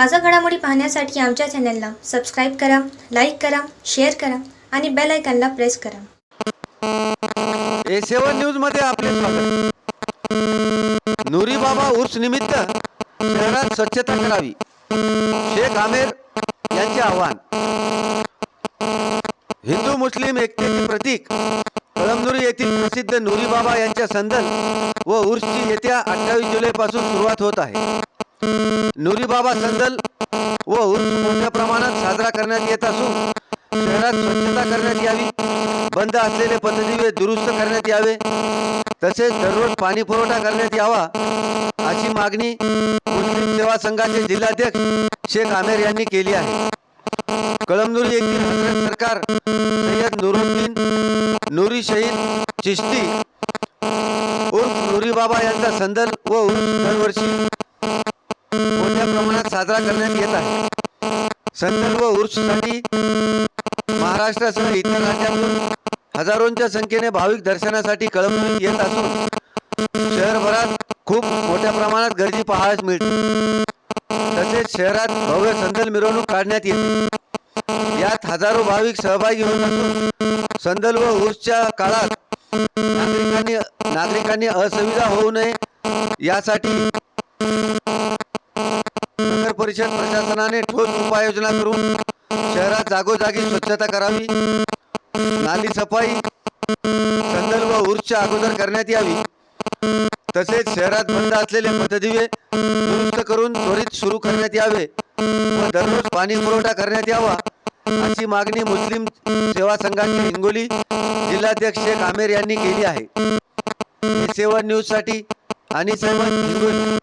ताजा घडामोडी पाहण्यासाठी आमच्या चॅनलला सबस्क्राईब करा लाईक करा शेअर करा आणि बेल आयकॉनला प्रेस करा. ए सेवन न्यूजमध्ये आपले स्वागत. नुरी बाबा उर्स निमित्त शहरात स्वच्छता करावी. शेख आमेर यांचे आव्हान. हिंदू मुस्लिम एकतेचे प्रतीक कळमनुरी येथील प्रसिद्ध नुरी बाबा यांच्या संदल व उर्सची येत्या अठ्ठावीस जुलै पासून सुरुवात होत आहे. नुरीबाबा संदल व उर्स मोठ्या प्रमाणात साजरा करण्यात येत असून शहरात स्वच्छता करण्यात यावी बंद असलेले पथदिवे दुरुस्त करण्यात यावे तसेच दररोज पाणी पुरवठा करण्यात यावा अशी मागणी मुस्लिम सेवा संघाचे जिल्हाध्यक्ष शेख आमेर यांनी केली आहे. कळमनुरी येथील हजरत सरकार सय्यद नुरुद्दीन नुरी शहीद चिश्ती उर्फ नुरीबाबा यांचा संदल व उर्फ दरवर्षी मोठ्या प्रमाणात साजरा करण्यात येत आहे. संदर्भ उर्ससाठी महाराष्ट्रासह इतर राज्यातून हजारोंच्या संख्येने भाविक दर्शनासाठी कळमनुरीत येत असून शहरभरात खूप मोठ्या प्रमाणात गर्दी पाहायला मिळते. तसेच शहरात भव्य संदल मिरवणूक काढण्यात येते. यात हजारो भाविक सहभागी होत असून संदल व उर्सच्या काळात नागरिकांनी नागरिकांनी असुविधा होऊ नये यासाठी परिषद प्रशासनाने ठोस उपाययोजना करून शहरात जागोजागी स्वच्छता करावी. नाली सफाई संदल व उर्सच्या अगोदर करण्यात यावी. तसेच शहरात बंद असलेले पथदिवे दुरुस्त करून त्वरित सुरू करण्यात यावे व दररोज पाणी पुरवठा करण्यात यावा अशी मागणी मुस्लिम सेवा संघाचे हिंगोली जिल्हाध्यक्ष शेख आमेर यांनी केली आहे. सेवा न्यूजसाठी आणि हिंगोली.